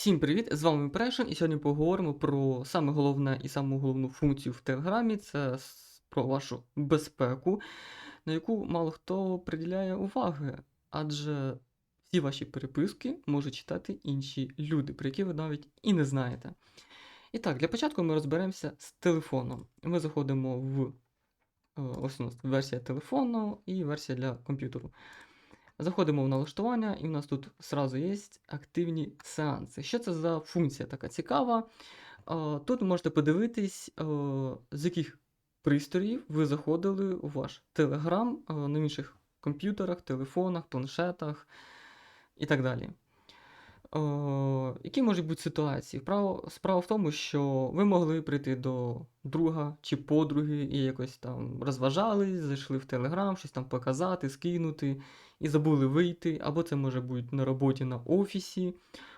Всім привіт! З вами Impression, і сьогодні поговоримо про саме головне і саму головну функцію в Телеграмі це про вашу безпеку, на яку мало хто приділяє уваги, адже всі ваші переписки можуть читати інші люди, про які ви навіть і не знаєте. І так, для початку ми розберемося з телефоном. Ми заходимо в е, ось у нас версія телефону і версія для комп'ютеру. Заходимо в налаштування, і в нас тут сразу є активні сеанси. Що це за функція така цікава? Тут можете подивитись, з яких пристроїв ви заходили у ваш е, на інших комп'ютерах, телефонах, планшетах і так далі. Е, Які можуть бути ситуації? Справа, справа в тому, що ви могли прийти до друга чи подруги і якось там розважались, зайшли в Телеграм, щось там показати, скинути і забули вийти, або це може бути на роботі на офісі,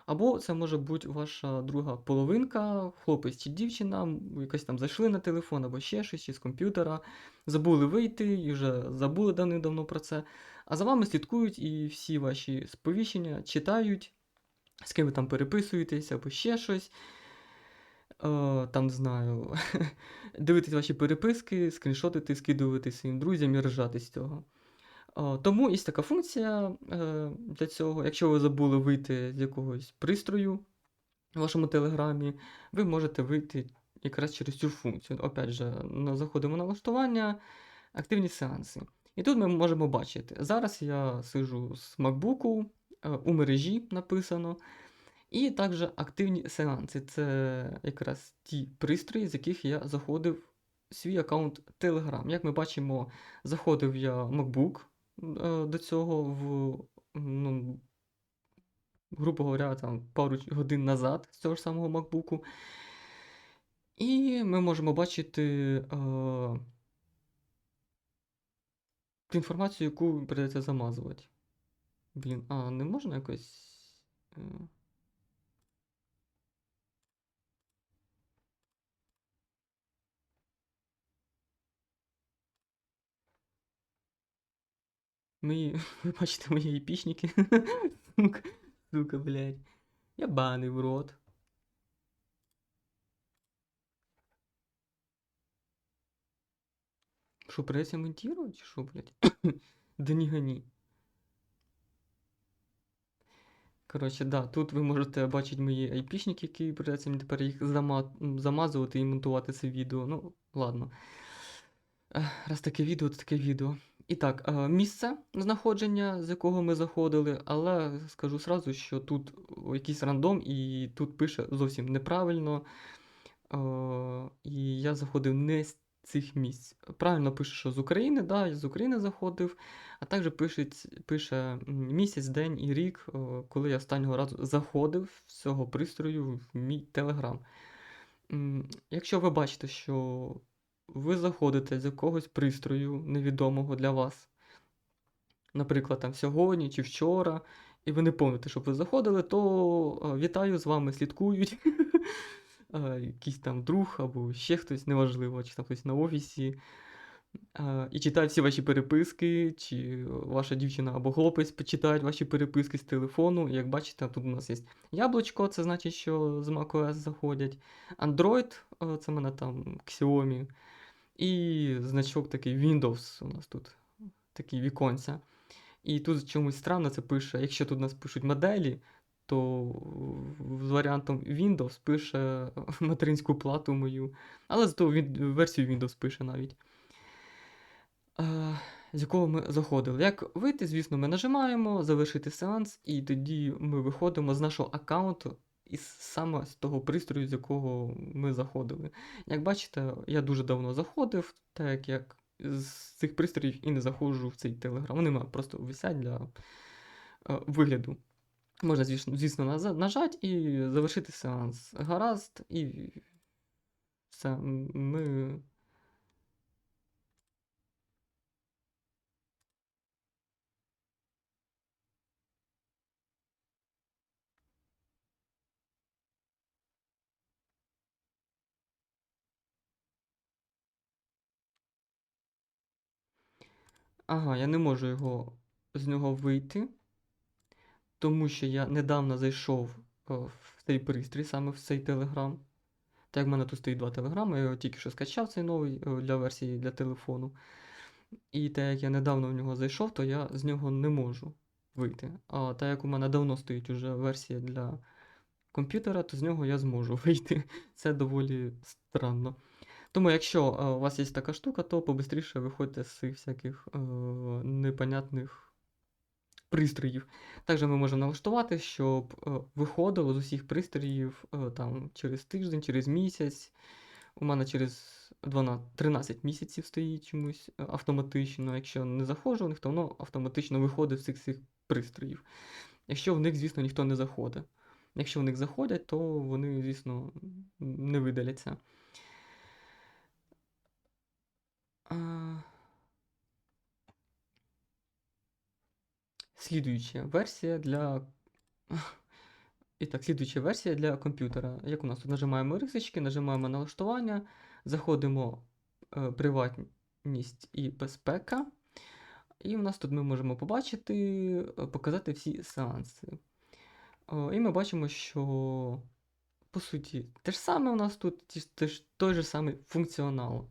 або це може бути ваша друга половинка, хлопець чи дівчина, якось там зайшли на телефон або ще щось, чи з комп'ютера, забули вийти і вже забули давним-давно про це. А за вами слідкують і всі ваші сповіщення читають, з ким ви там переписуєтесь або ще щось. Е, там, знаю, дивитись ваші переписки, скріншотити, скидувати своїм друзям і ржати з цього. Е, Тому є така функція е, для цього. Якщо ви забули вийти з якогось пристрою в вашому телеграмі, ви можете вийти якраз через цю функцію. Опять же, заходимо на налаштування, активні сеанси. І тут ми можемо бачити. Зараз я сижу з MacBook, у мережі написано. І також активні сеанси. Це якраз ті пристрої, з яких я заходив в свій аккаунт Telegram. Як ми бачимо, заходив я MacBook е, до цього в, ну, грубо говоря, там пару годин назад з цього ж самого MacBook. І ми можемо бачити е, інформацію, яку придеться замазувати. Блін, а не можна якось. е, Мої, ви бачите мої епічники. Сука, блядь. Ябаний в рот. Що, монтувати, чи що, блядь? Да не гони. Коротше, да, тут ви можете бачити мої айпішники, які придеться мені тепер їх зама... замазувати і монтувати це відео. Ну, ладно. Раз таке відео, то таке відео. І так, е, місце знаходження, з якого ми заходили, але скажу сразу, що тут якийсь рандом, і тут пише зовсім неправильно. Е, І я заходив не з цих місць. Правильно пише, що з України, да, з України заходив, а також пише, пише місяць, день і рік, коли я останнього разу заходив з цього пристрою в мій Телеграм. Якщо ви бачите, що ви заходите з якогось пристрою невідомого для вас, наприклад, там сьогодні чи вчора, і ви не пам'ятаєте, щоб ви заходили, то вітаю з вами, слідкують. Е, Якийсь там друг або ще хтось, неважливо, чи там хтось на офісі. І читають всі ваші переписки, чи ваша дівчина або хлопець почитають ваші переписки з телефону. Як бачите, тут у нас є яблучко, це значить, що з macOS заходять. Android, це в мене там Xiaomi. І значок такий Windows у нас тут, такі віконця. І тут чомусь странно це пише, якщо тут у нас пишуть моделі, то з варіантом Windows пише материнську плату мою. Але зато версію Windows пише навіть. Е, з якого ми заходили. Як вийти, звісно, ми нажимаємо завершити сеанс, і тоді ми виходимо з нашого аккаунту із саме з того пристрою, з якого ми заходили. Як бачите, я дуже давно заходив, так як, з цих пристроїв і не заходжу в цей телеграм. Вони просто висять для е, вигляду. Можна, звісно, звісно нажати і завершити сеанс. Гаразд, і все. Ми Ага, я не можу його з нього вийти, тому що я недавно зайшов о, в цей пристрій, саме в цей Telegram. Так як в мене тут стоїть два телеграми, я його тільки що скачав цей новий о, для версії для телефону. І так як я недавно в нього зайшов, то я з нього не можу вийти. А так як у мене давно стоїть уже версія для комп'ютера, то з нього я зможу вийти. Це доволі странно. Тому, якщо е, у вас є така штука, то побистріше виходьте з цих всяких е, непонятних пристроїв. Також ми можемо налаштувати, щоб е, виходило з усіх пристроїв е, там, через тиждень, через місяць. У мене через 12, 13 місяців стоїть чомусь е, автоматично. Якщо не заходжу в них, то воно автоматично виходить з цих пристроїв. Якщо в них, звісно, ніхто не заходить. Якщо в них заходять, то вони, звісно, не видаляться. Слідуюча версія для. І так, слідуюча версія для комп'ютера. Як у нас тут нажимаємо рисочки, нажимаємо налаштування, заходимо е, приватність і безпека. І у нас тут ми можемо побачити, е, показати всі сеанси. О, і ми бачимо, що по суті те ж саме у нас тут, той же самий функціонал.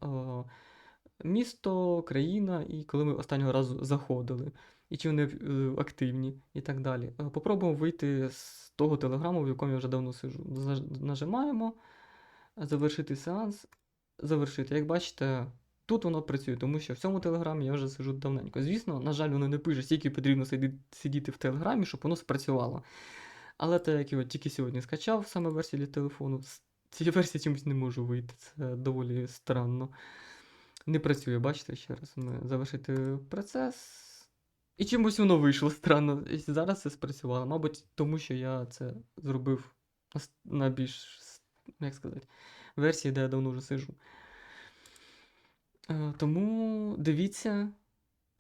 Місто, країна, і коли ми останнього разу заходили, і чи вони е, активні, і так далі. Е, Попробуємо вийти з того телеграму, в якому я вже давно сижу. Нажимаємо, завершити сеанс, завершити. Як бачите, тут воно працює, тому що в цьому телеграмі я вже сижу давненько. Звісно, на жаль, воно не пише, скільки потрібно сидіти в телеграмі, щоб воно спрацювало. Але те, як я тільки сьогодні скачав, саме версію для телефону, з цієї версії чомусь не можу вийти. Це доволі странно. Не працює, бачите, ще раз завершити процес. І чомусь воно вийшло странно. І зараз це спрацювало. Мабуть, тому що я це зробив на більш, як сказати, версії, де я давно вже сижу. Е, Тому дивіться,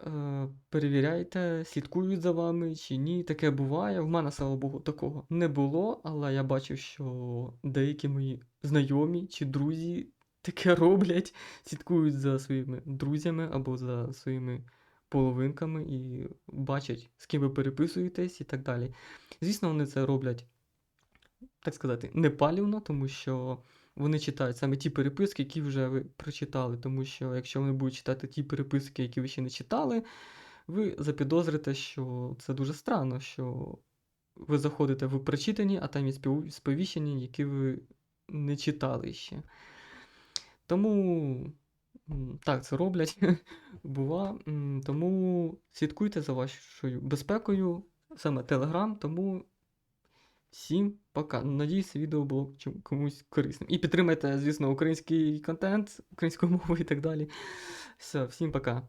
е, перевіряйте, слідкують за вами чи ні. Таке буває. В мене, слава Богу, такого не було, але я бачив, що деякі мої знайомі чи друзі таке роблять, слідкують за своїми друзями або за своїми половинками і бачать, з ким ви переписуєтесь і так далі. Звісно, вони це роблять, так сказати, непалівно, тому що вони читають саме ті переписки, які вже ви прочитали. Тому що якщо вони будуть читати ті переписки, які ви ще не читали, ви запідозрите, що це дуже странно, що ви заходите в прочитані, а там є сповіщення, які ви не читали ще. Тому так це роблять, бува. Тому слідкуйте за вашою безпекою, саме Телеграм. тому всім пока. Надіюсь, відео було комусь корисним. І підтримайте, звісно, український контент, українською мовою і так далі. Все, всім пока.